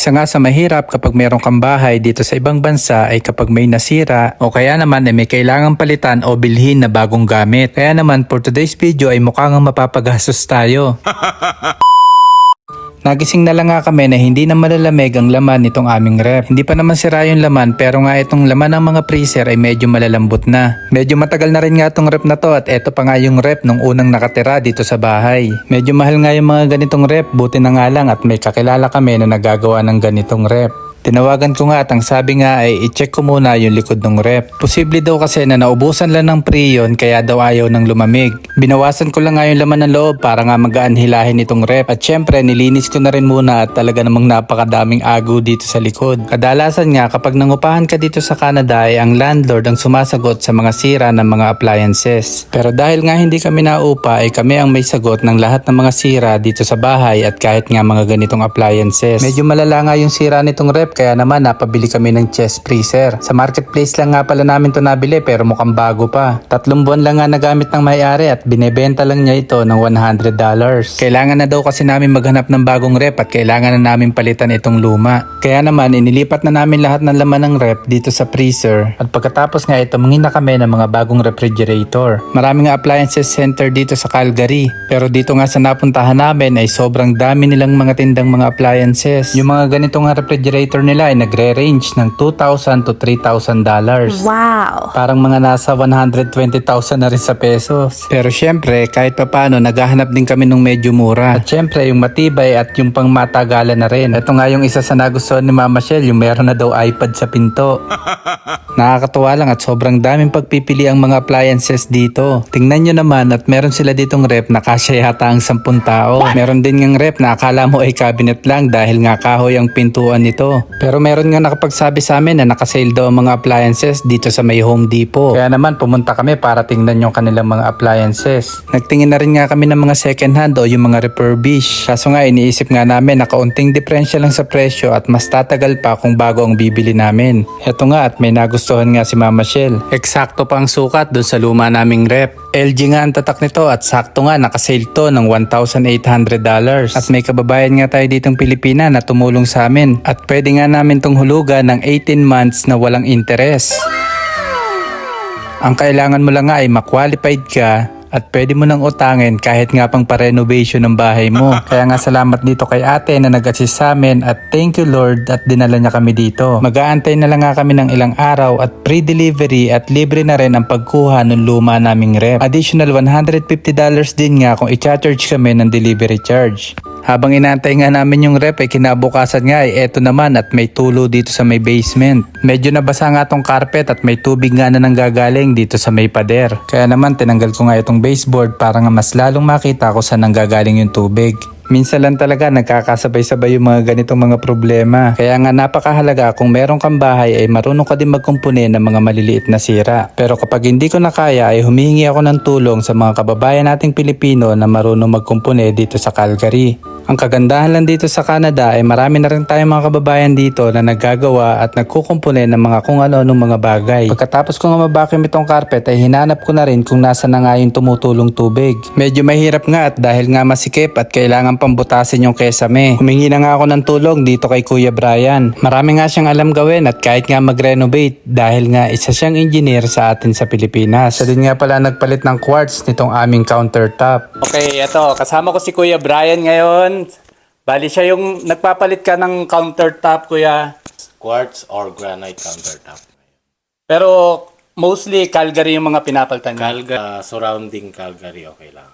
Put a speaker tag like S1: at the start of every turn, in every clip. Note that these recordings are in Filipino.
S1: Isa nga sa mahirap kapag meron kang bahay dito sa ibang bansa ay kapag may nasira o kaya naman ay may kailangang palitan o bilhin na bagong gamit. Kaya naman for today's video ay mukhang mapapagastos tayo. Nagising na lang nga kami na hindi na malalamig ang laman nitong aming rep. Hindi pa naman sira yung laman pero nga itong laman ng mga freezer ay medyo malalambot na. Medyo matagal na rin nga itong rep na to at eto pa nga yung rep nung unang nakatira dito sa bahay. Medyo mahal nga yung mga ganitong rep buti na nga lang at may kakilala kami na nagagawa ng ganitong rep. Tinawagan ko nga at ang sabi nga ay i-check ko muna yung likod ng rep. Posible daw kasi na naubusan lang ng priyon kaya daw ayaw ng lumamig. Binawasan ko lang nga yung laman ng loob para nga magaan hilahin itong rep. At syempre nilinis ko na rin muna at talaga namang napakadaming ago dito sa likod. Kadalasan nga kapag nangupahan ka dito sa Canada ay ang landlord ang sumasagot sa mga sira ng mga appliances. Pero dahil nga hindi kami naupa ay kami ang may sagot ng lahat ng mga sira dito sa bahay at kahit nga mga ganitong appliances. Medyo malala nga yung sira nitong rep kaya naman napabili kami ng chest freezer. Sa marketplace lang nga pala namin to nabili pero mukhang bago pa. Tatlong buwan lang nga nagamit ng may-ari at binebenta lang niya ito ng $100. Kailangan na daw kasi namin maghanap ng bagong rep at kailangan na namin palitan itong luma. Kaya naman inilipat na namin lahat ng laman ng rep dito sa freezer at pagkatapos nga ito mangina kami ng mga bagong refrigerator. Maraming appliances center dito sa Calgary pero dito nga sa napuntahan namin ay sobrang dami nilang mga tindang mga appliances. Yung mga ganitong nga refrigerator nila ay nagre-range ng 2,000 to 3,000 dollars.
S2: Wow.
S1: Parang mga nasa 120,000 na rin sa pesos. Pero syempre, kahit pa paano, naghahanap din kami ng medyo mura. At syempre, yung matibay at yung pang matagalan na rin. Ito nga yung isa sa nagustuhan ni Mama Shell, yung meron na daw iPad sa pinto. Nakakatuwa lang at sobrang daming pagpipili ang mga appliances dito. Tingnan nyo naman at meron sila ditong rep na kasya yata ang 10 tao. Meron din ngang rep na akala mo ay cabinet lang dahil nga kahoy ang pintuan nito. Pero meron nga nakapagsabi sa amin na nakasale daw ang mga appliances dito sa may Home Depot. Kaya naman pumunta kami para tingnan yung kanilang mga appliances. Nagtingin na rin nga kami ng mga second hand o yung mga refurbish. Kaso nga iniisip nga namin na kaunting diferensya lang sa presyo at mas tatagal pa kung bago ang bibili namin. Eto nga at may nagustuhan nga si Mama Shell. Eksakto pa ang sukat dun sa luma naming rep. LG nga ang tatak nito at sakto nga nakasale to ng $1,800. At may kababayan nga tayo ditong Pilipina na tumulong sa amin. At pwede nga namin tong hulugan ng 18 months na walang interes. Ang kailangan mo lang nga ay ma-qualified ka at pwede mo nang utangin kahit nga pang pa-renovation ng bahay mo. Kaya nga salamat dito kay ate na nag-assist sa amin at thank you Lord at dinala niya kami dito. Mag-aantay na lang nga kami ng ilang araw at pre-delivery at libre na rin ang pagkuha ng luma naming rep. Additional $150 din nga kung i-charge kami ng delivery charge. Habang inaantay nga namin yung rep ay kinabukasan nga ay eto naman at may tulo dito sa may basement. Medyo nabasa nga tong carpet at may tubig nga na nanggagaling dito sa may pader. Kaya naman tinanggal ko nga itong baseboard para nga mas lalong makita ko saan nanggagaling yung tubig. Minsan lang talaga nagkakasabay-sabay yung mga ganitong mga problema. Kaya nga napakahalaga kung meron kang bahay ay marunong ka din magkumpune ng mga maliliit na sira. Pero kapag hindi ko na kaya ay humihingi ako ng tulong sa mga kababayan nating Pilipino na marunong magkumpune dito sa Calgary. Ang kagandahan lang dito sa Canada ay marami na rin tayong mga kababayan dito na naggagawa at nagkukumpune ng mga kung ano-anong mga bagay. Pagkatapos ko nga mabakim itong carpet ay hinanap ko na rin kung nasa na nga yung tumutulong tubig. Medyo mahirap nga at dahil nga masikip at kailangan pambutasin yung kesame. Humingi na nga ako ng tulong dito kay Kuya Brian. Marami nga siyang alam gawin at kahit nga mag-renovate dahil nga isa siyang engineer sa atin sa Pilipinas. Siya din nga pala nagpalit ng quartz nitong aming countertop. Okay, eto. Kasama ko si Kuya Brian ngayon. Bali siya yung nagpapalit ka ng countertop, Kuya.
S3: quartz or granite countertop.
S1: Pero mostly Calgary yung mga pinapalitan niya.
S3: Calgary, uh, surrounding Calgary, okay lang.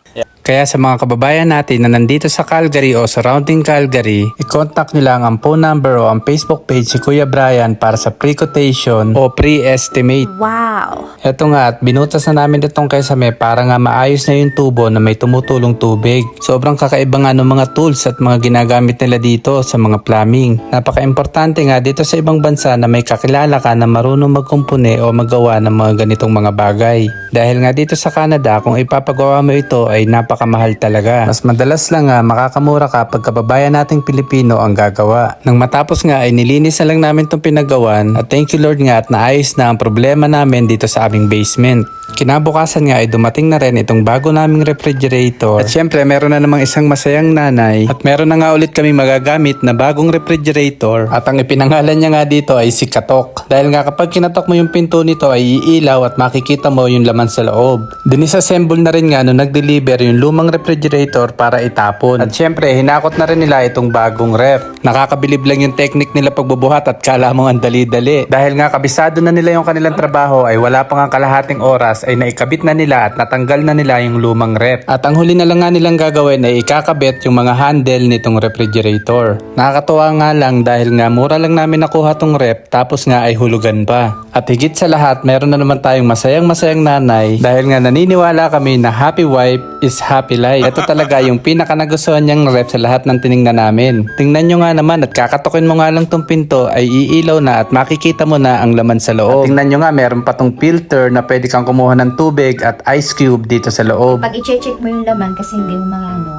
S1: Kaya sa mga kababayan natin na nandito sa Calgary o surrounding Calgary, i-contact nila ang phone number o ang Facebook page si Kuya Brian para sa pre-quotation o pre-estimate.
S2: Wow.
S1: Eto nga at binutas na namin itong kesame para nga maayos na yung tubo na may tumutulong tubig. Sobrang kakaiba nga ng mga tools at mga ginagamit nila dito sa mga plumbing. Napaka-importante nga dito sa ibang bansa na may kakilala ka na marunong magkumpune o magawa ng mga ganitong mga bagay. Dahil nga dito sa Canada, kung ipapagawa mo ito ay napakamahal talaga. Mas madalas lang nga makakamura ka pag kababayan nating Pilipino ang gagawa. Nang matapos nga ay nilinis na lang namin itong pinagawan at thank you Lord nga at naayos na ang problema namin dito sa aming basement. Kinabukasan nga ay dumating na rin itong bago naming refrigerator. At syempre meron na namang isang masayang nanay. At meron na nga ulit kami magagamit na bagong refrigerator. At ang ipinangalan niya nga dito ay si Katok. Dahil nga kapag kinatok mo yung pinto nito ay iilaw at makikita mo yung laman sa loob. Dinisassemble na rin nga nung nag-deliver yung lumang refrigerator para itapon. At syempre hinakot na rin nila itong bagong ref. Nakakabilib lang yung technique nila pagbubuhat at kala mo ang dali-dali. Dahil nga kabisado na nila yung kanilang trabaho ay wala pa nga kalahating oras ay naikabit na nila at natanggal na nila yung lumang rep. At ang huli na lang nga nilang gagawin ay ikakabit yung mga handle nitong refrigerator. Nakakatuwa nga lang dahil nga mura lang namin nakuha tong rep tapos nga ay hulugan pa. At higit sa lahat meron na naman tayong masayang masayang nanay dahil nga naniniwala kami na happy wife is happy life. Ito talaga yung pinaka nagustuhan niyang rep sa lahat ng tiningnan namin. Tingnan nyo nga naman at kakatukin mo nga lang tong pinto ay iilaw na at makikita mo na ang laman sa loob. At tingnan nyo nga meron pa tong filter na pwede kang kumuha ng tubig at ice cube dito sa loob.
S2: Pag i-check mo yung laman kasi hindi mo mga ano,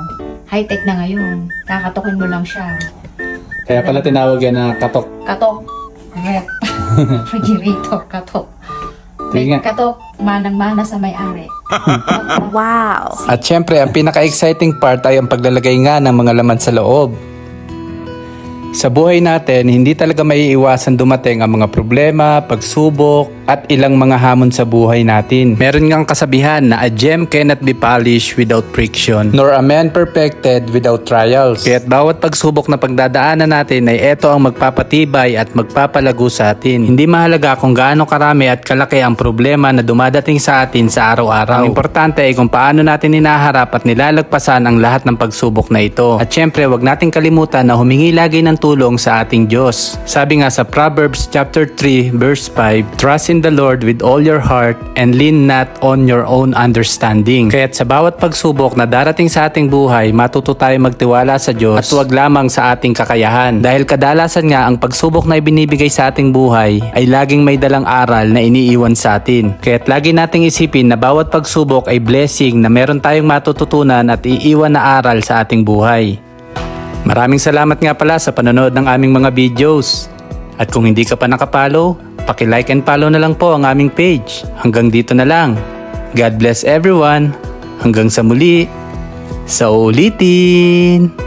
S2: high-tech na ngayon. Kakatukin mo lang siya.
S1: Kaya pala tinawag yan na katok.
S2: Katok. Rep. Refrigerator. Katok. May
S1: Tingnan.
S2: katok. Manang-mana sa may-ari.
S1: At syempre, ang pinaka-exciting part ay ang paglalagay nga ng mga laman sa loob. Sa buhay natin, hindi talaga maiiwasan dumating ang mga problema, pagsubok, at ilang mga hamon sa buhay natin. Meron ngang kasabihan na a gem cannot be polished without friction, nor a man perfected without trials. Kaya't bawat pagsubok na pagdadaanan natin ay ito ang magpapatibay at magpapalago sa atin. Hindi mahalaga kung gaano karami at kalaki ang problema na dumadating sa atin sa araw-araw. Ang importante ay kung paano natin hinaharap at nilalagpasan ang lahat ng pagsubok na ito. At syempre, wag nating kalimutan na humingi lagi ng tulong sa ating Diyos. Sabi nga sa Proverbs chapter 3 verse 5, Trust in the Lord with all your heart and lean not on your own understanding. Kaya't sa bawat pagsubok na darating sa ating buhay, matuto tayo magtiwala sa Diyos at huwag lamang sa ating kakayahan. Dahil kadalasan nga ang pagsubok na ibinibigay sa ating buhay ay laging may dalang aral na iniiwan sa atin. Kaya't lagi nating isipin na bawat pagsubok ay blessing na meron tayong matututunan at iiwan na aral sa ating buhay. Maraming salamat nga pala sa panonood ng aming mga videos. At kung hindi ka pa nakapalo, paki-like and follow na lang po ang aming page. Hanggang dito na lang. God bless everyone. Hanggang sa muli. Sa ulitin.